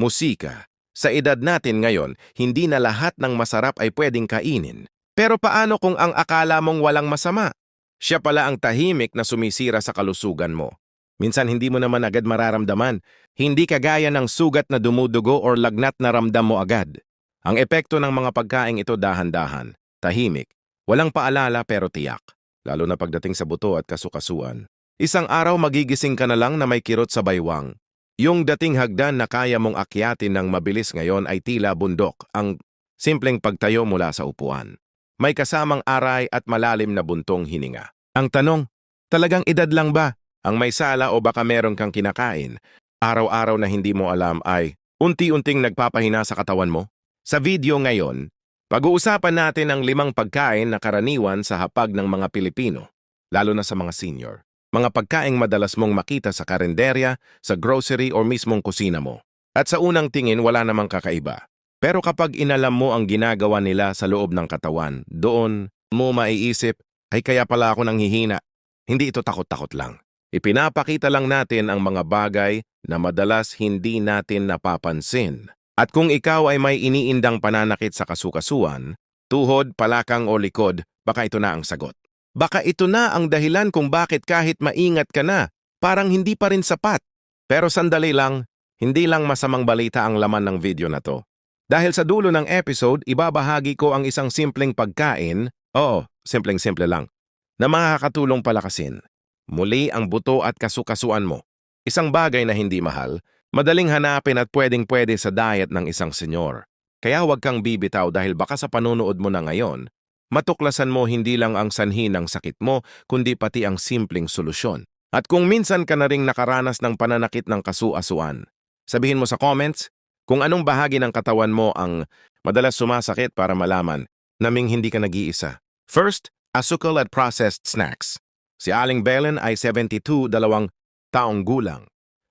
musika. Sa edad natin ngayon, hindi na lahat ng masarap ay pwedeng kainin. Pero paano kung ang akala mong walang masama? Siya pala ang tahimik na sumisira sa kalusugan mo. Minsan hindi mo naman agad mararamdaman. Hindi kagaya ng sugat na dumudugo or lagnat na ramdam mo agad. Ang epekto ng mga pagkaing ito dahan-dahan, tahimik, walang paalala pero tiyak, lalo na pagdating sa buto at kasukasuan. Isang araw magigising ka na lang na may kirot sa baywang. Yung dating hagdan na kaya mong akyatin ng mabilis ngayon ay tila bundok, ang simpleng pagtayo mula sa upuan. May kasamang aray at malalim na buntong hininga. Ang tanong, talagang edad lang ba ang may sala o baka meron kang kinakain? Araw-araw na hindi mo alam ay unti-unting nagpapahina sa katawan mo? Sa video ngayon, pag-uusapan natin ang limang pagkain na karaniwan sa hapag ng mga Pilipino, lalo na sa mga senior. Mga pagkaing madalas mong makita sa karinderya, sa grocery o mismong kusina mo. At sa unang tingin wala namang kakaiba. Pero kapag inalam mo ang ginagawa nila sa loob ng katawan, doon mo maiisip, ay kaya pala ako nang hihina. Hindi ito takot-takot lang. Ipinapakita lang natin ang mga bagay na madalas hindi natin napapansin. At kung ikaw ay may iniindang pananakit sa kasukasuan, tuhod, palakang o likod, baka ito na ang sagot. Baka ito na ang dahilan kung bakit kahit maingat ka na, parang hindi pa rin sapat. Pero sandali lang, hindi lang masamang balita ang laman ng video na to. Dahil sa dulo ng episode, ibabahagi ko ang isang simpleng pagkain, oo, simpleng-simple lang, na makakatulong palakasin. Muli ang buto at kasukasuan mo. Isang bagay na hindi mahal, madaling hanapin at pwedeng-pwede sa diet ng isang senyor. Kaya huwag kang bibitaw dahil baka sa panunood mo na ngayon, matuklasan mo hindi lang ang sanhi ng sakit mo, kundi pati ang simpleng solusyon. At kung minsan ka na ring nakaranas ng pananakit ng kasuasuan, sabihin mo sa comments kung anong bahagi ng katawan mo ang madalas sumasakit para malaman naming hindi ka nag-iisa. First, asukal at processed snacks. Si Aling Belen ay 72, dalawang taong gulang.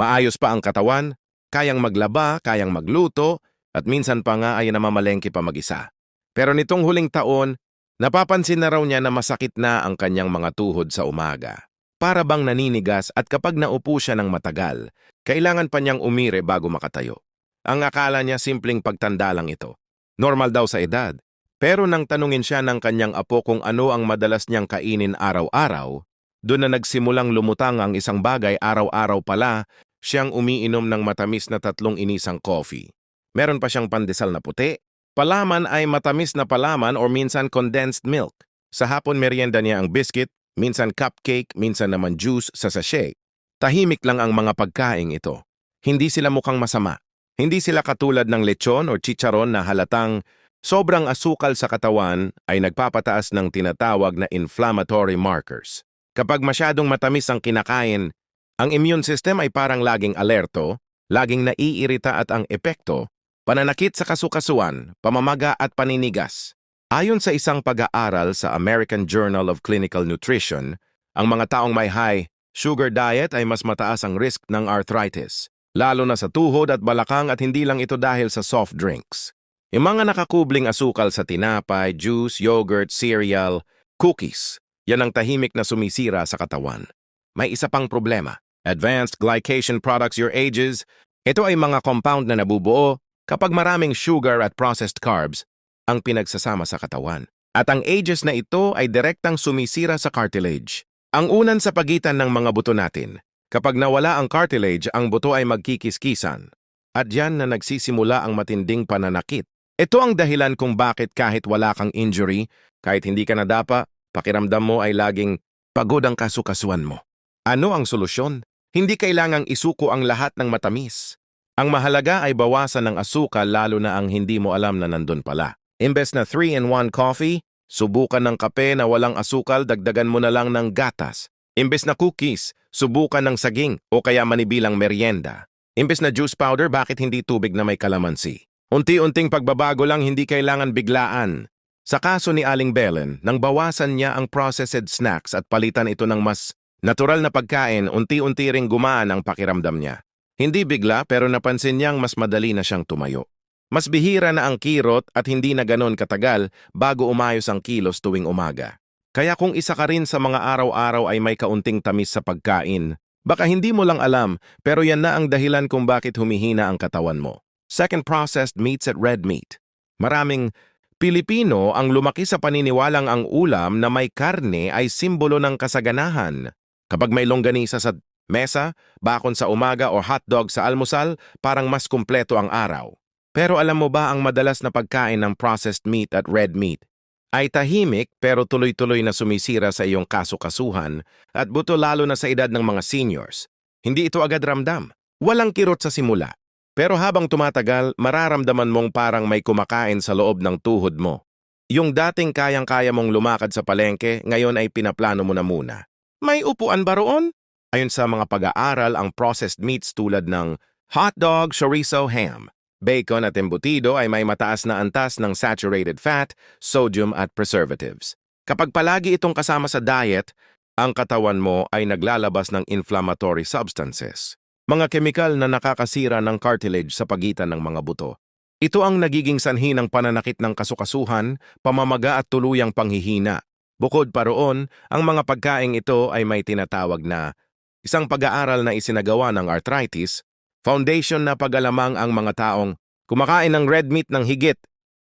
Maayos pa ang katawan, kayang maglaba, kayang magluto, at minsan pa nga ay namamalengke pa mag-isa. Pero nitong huling taon, napapansin na raw niya na masakit na ang kanyang mga tuhod sa umaga. Para bang naninigas at kapag naupo siya ng matagal, kailangan pa niyang umire bago makatayo. Ang akala niya simpleng pagtanda lang ito. Normal daw sa edad. Pero nang tanungin siya ng kanyang apo kung ano ang madalas niyang kainin araw-araw, doon na nagsimulang lumutang ang isang bagay araw-araw pala, siyang umiinom ng matamis na tatlong inisang coffee. Meron pa siyang pandesal na puti. Palaman ay matamis na palaman or minsan condensed milk. Sa hapon merienda niya ang biscuit, minsan cupcake, minsan naman juice sa sachet. Tahimik lang ang mga pagkaing ito. Hindi sila mukhang masama. Hindi sila katulad ng lechon o chicharon na halatang sobrang asukal sa katawan ay nagpapataas ng tinatawag na inflammatory markers. Kapag masyadong matamis ang kinakain, ang immune system ay parang laging alerto, laging naiirita at ang epekto, pananakit sa kasukasuan, pamamaga at paninigas. Ayon sa isang pag-aaral sa American Journal of Clinical Nutrition, ang mga taong may high sugar diet ay mas mataas ang risk ng arthritis, lalo na sa tuhod at balakang at hindi lang ito dahil sa soft drinks. Yung mga nakakubling asukal sa tinapay, juice, yogurt, cereal, cookies, yan ang tahimik na sumisira sa katawan. May isa pang problema. Advanced glycation products your ages. Ito ay mga compound na nabubuo kapag maraming sugar at processed carbs ang pinagsasama sa katawan. At ang ages na ito ay direktang sumisira sa cartilage. Ang unan sa pagitan ng mga buto natin. Kapag nawala ang cartilage, ang buto ay magkikiskisan. At yan na nagsisimula ang matinding pananakit. Ito ang dahilan kung bakit kahit wala kang injury, kahit hindi ka nadapa, Pakiramdam mo ay laging pagod ang kasukasuan mo. Ano ang solusyon? Hindi kailangang isuko ang lahat ng matamis. Ang mahalaga ay bawasan ng asukal lalo na ang hindi mo alam na nandun pala. Imbes na 3-in-1 coffee, subukan ng kape na walang asukal, dagdagan mo na lang ng gatas. Imbes na cookies, subukan ng saging o kaya manibilang merienda. Imbes na juice powder, bakit hindi tubig na may kalamansi? Unti-unting pagbabago lang hindi kailangan biglaan. Sa kaso ni Aling Belen, nang bawasan niya ang processed snacks at palitan ito ng mas natural na pagkain, unti-unti ring gumaan ang pakiramdam niya. Hindi bigla pero napansin niyang mas madali na siyang tumayo. Mas bihira na ang kirot at hindi na ganon katagal bago umayos ang kilos tuwing umaga. Kaya kung isa ka rin sa mga araw-araw ay may kaunting tamis sa pagkain, baka hindi mo lang alam pero yan na ang dahilan kung bakit humihina ang katawan mo. second processed meats at red meat. Maraming Pilipino ang lumaki sa paniniwalang ang ulam na may karne ay simbolo ng kasaganahan. Kapag may longganisa sa mesa, bakon sa umaga o hotdog sa almusal, parang mas kumpleto ang araw. Pero alam mo ba ang madalas na pagkain ng processed meat at red meat? Ay tahimik pero tuloy-tuloy na sumisira sa iyong kasukasuhan at buto lalo na sa edad ng mga seniors. Hindi ito agad ramdam. Walang kirot sa simula. Pero habang tumatagal, mararamdaman mong parang may kumakain sa loob ng tuhod mo. Yung dating kayang-kaya mong lumakad sa palengke, ngayon ay pinaplano mo na muna. May upuan ba roon? Ayon sa mga pag-aaral, ang processed meats tulad ng hotdog, chorizo, ham, bacon at embutido ay may mataas na antas ng saturated fat, sodium at preservatives. Kapag palagi itong kasama sa diet, ang katawan mo ay naglalabas ng inflammatory substances mga kemikal na nakakasira ng cartilage sa pagitan ng mga buto. Ito ang nagiging sanhi ng pananakit ng kasukasuhan, pamamaga at tuluyang panghihina. Bukod pa roon, ang mga pagkaing ito ay may tinatawag na isang pag-aaral na isinagawa ng arthritis, foundation na pag-alamang ang mga taong kumakain ng red meat ng higit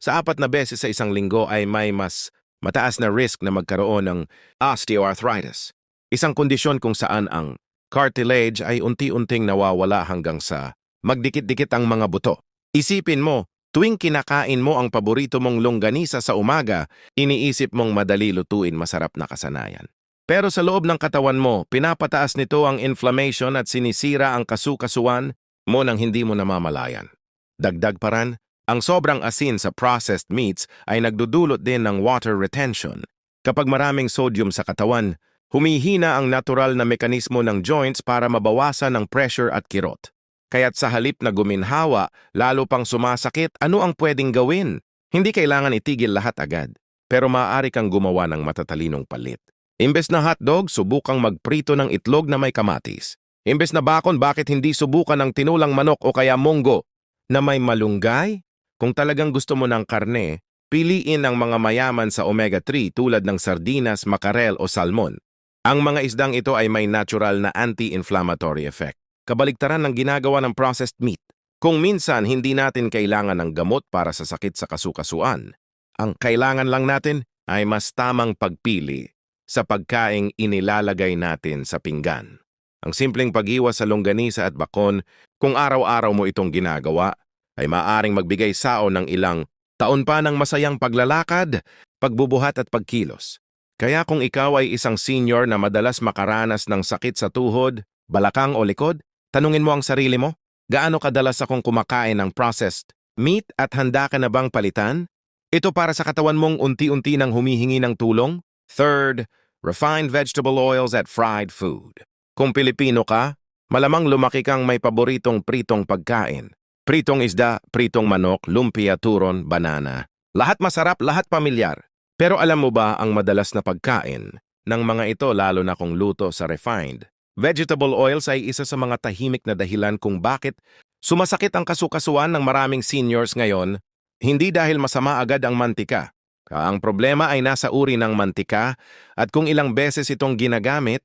sa apat na beses sa isang linggo ay may mas mataas na risk na magkaroon ng osteoarthritis, isang kondisyon kung saan ang cartilage ay unti-unting nawawala hanggang sa magdikit-dikit ang mga buto. Isipin mo, tuwing kinakain mo ang paborito mong longganisa sa umaga, iniisip mong madali lutuin masarap na kasanayan. Pero sa loob ng katawan mo, pinapataas nito ang inflammation at sinisira ang kasukasuan mo nang hindi mo namamalayan. Dagdag paran, ang sobrang asin sa processed meats ay nagdudulot din ng water retention. Kapag maraming sodium sa katawan, humihina ang natural na mekanismo ng joints para mabawasan ang pressure at kirot. Kaya't sa halip na guminhawa, lalo pang sumasakit, ano ang pwedeng gawin? Hindi kailangan itigil lahat agad, pero maaari kang gumawa ng matatalinong palit. Imbes na hotdog, subukang magprito ng itlog na may kamatis. Imbes na bakon, bakit hindi subukan ng tinulang manok o kaya munggo na may malunggay? Kung talagang gusto mo ng karne, piliin ang mga mayaman sa omega-3 tulad ng sardinas, makarel o salmon. Ang mga isdang ito ay may natural na anti-inflammatory effect. Kabaligtaran ng ginagawa ng processed meat. Kung minsan hindi natin kailangan ng gamot para sa sakit sa kasukasuan, ang kailangan lang natin ay mas tamang pagpili sa pagkaing inilalagay natin sa pinggan. Ang simpleng pag-iwas sa longganisa at bakon, kung araw-araw mo itong ginagawa, ay maaring magbigay sao ng ilang taon pa ng masayang paglalakad, pagbubuhat at pagkilos. Kaya kung ikaw ay isang senior na madalas makaranas ng sakit sa tuhod, balakang o likod, tanungin mo ang sarili mo, gaano kadalas akong kumakain ng processed meat at handa ka na bang palitan? Ito para sa katawan mong unti-unti nang humihingi ng tulong? Third, refined vegetable oils at fried food. Kung Pilipino ka, malamang lumaki kang may paboritong pritong pagkain. Pritong isda, pritong manok, lumpia, turon, banana. Lahat masarap, lahat pamilyar. Pero alam mo ba ang madalas na pagkain ng mga ito lalo na kung luto sa refined? Vegetable oils ay isa sa mga tahimik na dahilan kung bakit sumasakit ang kasukasuan ng maraming seniors ngayon, hindi dahil masama agad ang mantika. Ang problema ay nasa uri ng mantika at kung ilang beses itong ginagamit,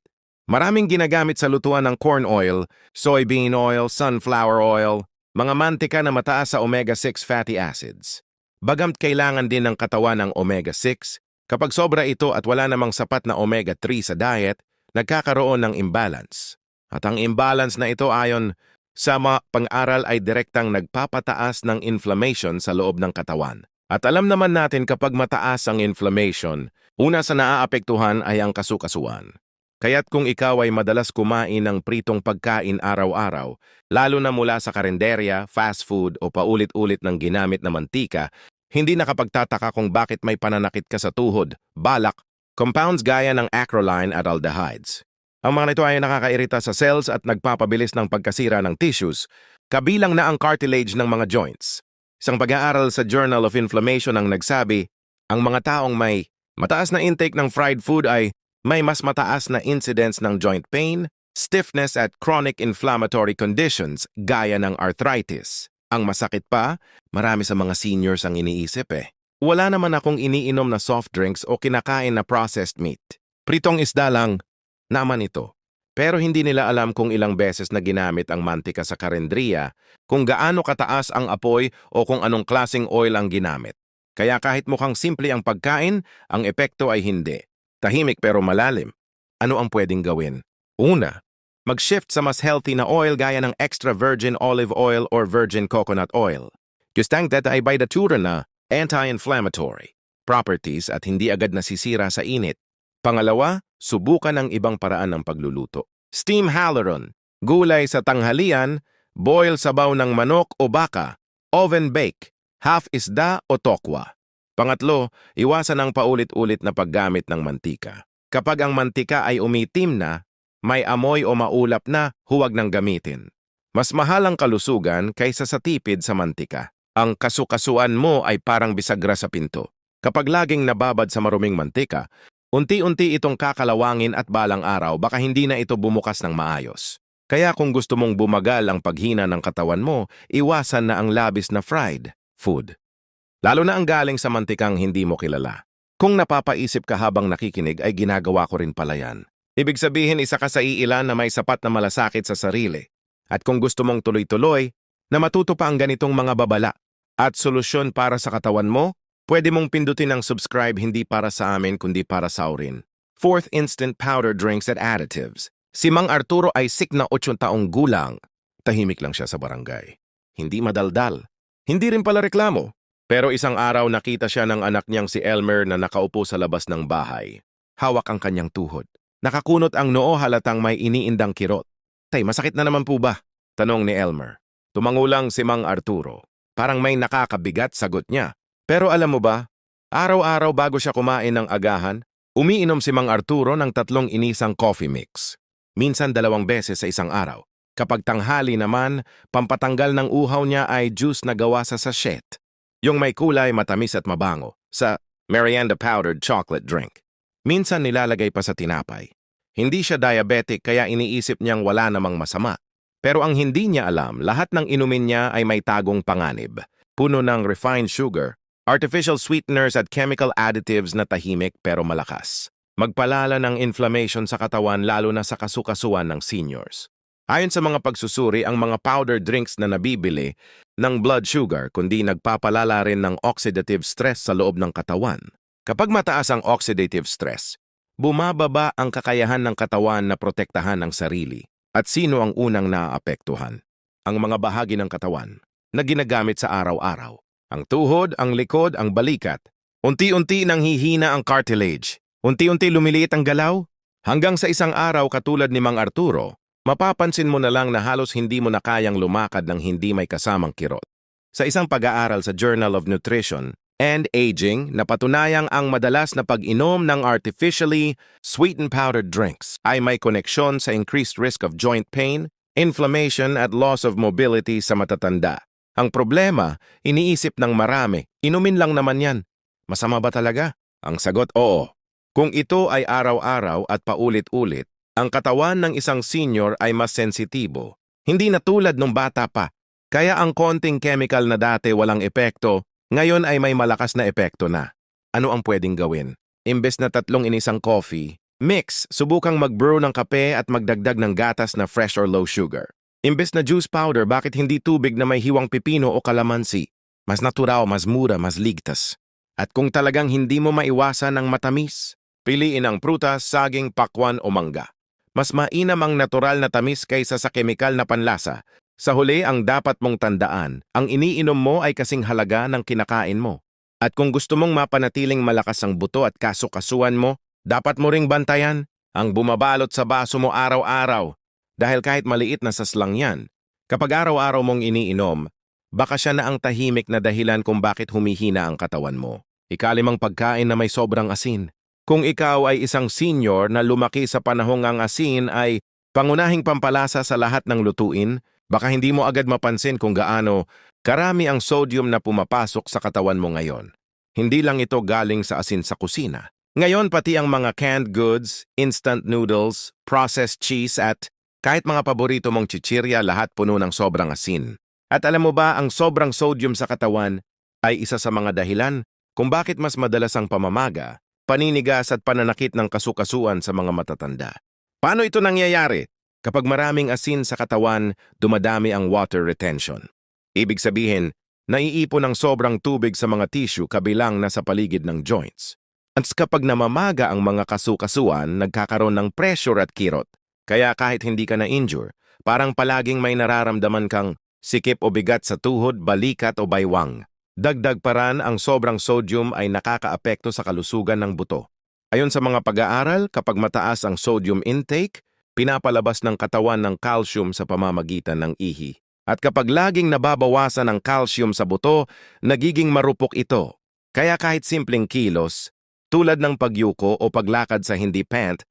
maraming ginagamit sa lutuan ng corn oil, soybean oil, sunflower oil, mga mantika na mataas sa omega-6 fatty acids. Bagamt kailangan din ng katawan ng omega-6, kapag sobra ito at wala namang sapat na omega-3 sa diet, nagkakaroon ng imbalance. At ang imbalance na ito ayon sa mga pang-aral ay direktang nagpapataas ng inflammation sa loob ng katawan. At alam naman natin kapag mataas ang inflammation, una sa naaapektuhan ay ang kasukasuan. Kaya't kung ikaw ay madalas kumain ng pritong pagkain araw-araw, lalo na mula sa karinderya, fast food o paulit-ulit ng ginamit na mantika, hindi nakapagtataka kung bakit may pananakit ka sa tuhod, balak, compounds gaya ng acrolein at aldehydes. Ang mga nito ay nakakairita sa cells at nagpapabilis ng pagkasira ng tissues, kabilang na ang cartilage ng mga joints. Isang pag-aaral sa Journal of Inflammation ang nagsabi, ang mga taong may mataas na intake ng fried food ay may mas mataas na incidence ng joint pain, stiffness at chronic inflammatory conditions gaya ng arthritis. Ang masakit pa, marami sa mga seniors ang iniisip eh. Wala naman akong iniinom na soft drinks o kinakain na processed meat. Pritong isda lang, naman ito. Pero hindi nila alam kung ilang beses na ginamit ang mantika sa karendriya, kung gaano kataas ang apoy o kung anong klasing oil ang ginamit. Kaya kahit mukhang simple ang pagkain, ang epekto ay hindi. Tahimik pero malalim. Ano ang pwedeng gawin? Una, mag-shift sa mas healthy na oil gaya ng extra virgin olive oil or virgin coconut oil. Gustang deta ay by natura na anti-inflammatory properties at hindi agad nasisira sa init. Pangalawa, subukan ang ibang paraan ng pagluluto. Steam halaron, gulay sa tanghalian, boil sabaw ng manok o baka, oven bake, half isda o tokwa. Pangatlo, iwasan ang paulit-ulit na paggamit ng mantika. Kapag ang mantika ay umitim na, may amoy o maulap na, huwag nang gamitin. Mas mahal ang kalusugan kaysa sa tipid sa mantika. Ang kasukasuan mo ay parang bisagra sa pinto. Kapag laging nababad sa maruming mantika, unti-unti itong kakalawangin at balang araw baka hindi na ito bumukas ng maayos. Kaya kung gusto mong bumagal ang paghina ng katawan mo, iwasan na ang labis na fried food. Lalo na ang galing sa mantikang hindi mo kilala. Kung napapaisip ka habang nakikinig ay ginagawa ko rin pala yan. Ibig sabihin isa ka sa iilan na may sapat na malasakit sa sarili. At kung gusto mong tuloy-tuloy, na matuto pa ang ganitong mga babala at solusyon para sa katawan mo, pwede mong pindutin ang subscribe hindi para sa amin kundi para sa Aurin. Fourth Instant Powder Drinks at Additives. Si Mang Arturo ay sik na 8 taong gulang. Tahimik lang siya sa barangay. Hindi madaldal. Hindi rin pala reklamo. Pero isang araw nakita siya ng anak niyang si Elmer na nakaupo sa labas ng bahay. Hawak ang kanyang tuhod. Nakakunot ang noo halatang may iniindang kirot. Tay, masakit na naman po ba? Tanong ni Elmer. Tumangulang si Mang Arturo. Parang may nakakabigat sagot niya. Pero alam mo ba, araw-araw bago siya kumain ng agahan, umiinom si Mang Arturo ng tatlong inisang coffee mix. Minsan dalawang beses sa isang araw. Kapag tanghali naman, pampatanggal ng uhaw niya ay juice na gawa sa sachet. Yung may kulay, matamis at mabango, sa merienda powdered chocolate drink. Minsan nilalagay pa sa tinapay. Hindi siya diabetic kaya iniisip niyang wala namang masama. Pero ang hindi niya alam, lahat ng inumin niya ay may tagong panganib. Puno ng refined sugar, artificial sweeteners at chemical additives na tahimik pero malakas. Magpalala ng inflammation sa katawan lalo na sa kasukasuan ng seniors. Ayon sa mga pagsusuri, ang mga powder drinks na nabibili ng blood sugar kundi nagpapalala rin ng oxidative stress sa loob ng katawan. Kapag mataas ang oxidative stress, bumababa ang kakayahan ng katawan na protektahan ang sarili. At sino ang unang naaapektuhan? Ang mga bahagi ng katawan na ginagamit sa araw-araw. Ang tuhod, ang likod, ang balikat. Unti-unti nang hihina ang cartilage. Unti-unti lumiliit ang galaw. Hanggang sa isang araw katulad ni Mang Arturo, mapapansin mo na lang na halos hindi mo na kayang lumakad ng hindi may kasamang kirot. Sa isang pag-aaral sa Journal of Nutrition and Aging, napatunayang ang madalas na pag-inom ng artificially sweetened powdered drinks ay may koneksyon sa increased risk of joint pain, inflammation at loss of mobility sa matatanda. Ang problema, iniisip ng marami, inumin lang naman yan. Masama ba talaga? Ang sagot, oo. Kung ito ay araw-araw at paulit-ulit, ang katawan ng isang senior ay mas sensitibo. Hindi na tulad nung bata pa. Kaya ang konting chemical na dati walang epekto, ngayon ay may malakas na epekto na. Ano ang pwedeng gawin? Imbes na tatlong inisang coffee, mix, subukang mag-brew ng kape at magdagdag ng gatas na fresh or low sugar. Imbes na juice powder, bakit hindi tubig na may hiwang pipino o kalamansi? Mas natural, mas mura, mas ligtas. At kung talagang hindi mo maiwasan ng matamis, piliin ang prutas, saging, pakwan o mangga. Mas mainam ang natural na tamis kaysa sa kemikal na panlasa. Sa huli, ang dapat mong tandaan, ang iniinom mo ay kasing halaga ng kinakain mo. At kung gusto mong mapanatiling malakas ang buto at kasukasuan mo, dapat mo ring bantayan ang bumabalot sa baso mo araw-araw dahil kahit maliit na saslang yan, kapag araw-araw mong iniinom, baka siya na ang tahimik na dahilan kung bakit humihina ang katawan mo. Ikalimang pagkain na may sobrang asin. Kung ikaw ay isang senior na lumaki sa panahong ang asin ay pangunahing pampalasa sa lahat ng lutuin, baka hindi mo agad mapansin kung gaano karami ang sodium na pumapasok sa katawan mo ngayon. Hindi lang ito galing sa asin sa kusina. Ngayon pati ang mga canned goods, instant noodles, processed cheese at kahit mga paborito mong chichirya, lahat puno ng sobrang asin. At alam mo ba, ang sobrang sodium sa katawan ay isa sa mga dahilan kung bakit mas madalas ang pamamaga, paninigas at pananakit ng kasukasuan sa mga matatanda. Paano ito nangyayari? Kapag maraming asin sa katawan, dumadami ang water retention. Ibig sabihin, naiipon ang sobrang tubig sa mga tissue kabilang na sa paligid ng joints. At kapag namamaga ang mga kasukasuan, nagkakaroon ng pressure at kirot. Kaya kahit hindi ka na-injure, parang palaging may nararamdaman kang sikip o bigat sa tuhod, balikat o baywang. Dagdag paran ang sobrang sodium ay nakakaapekto sa kalusugan ng buto. Ayon sa mga pag-aaral, kapag mataas ang sodium intake, pinapalabas ng katawan ng calcium sa pamamagitan ng ihi. At kapag laging nababawasan ang calcium sa buto, nagiging marupok ito. Kaya kahit simpleng kilos, tulad ng pagyuko o paglakad sa hindi pant,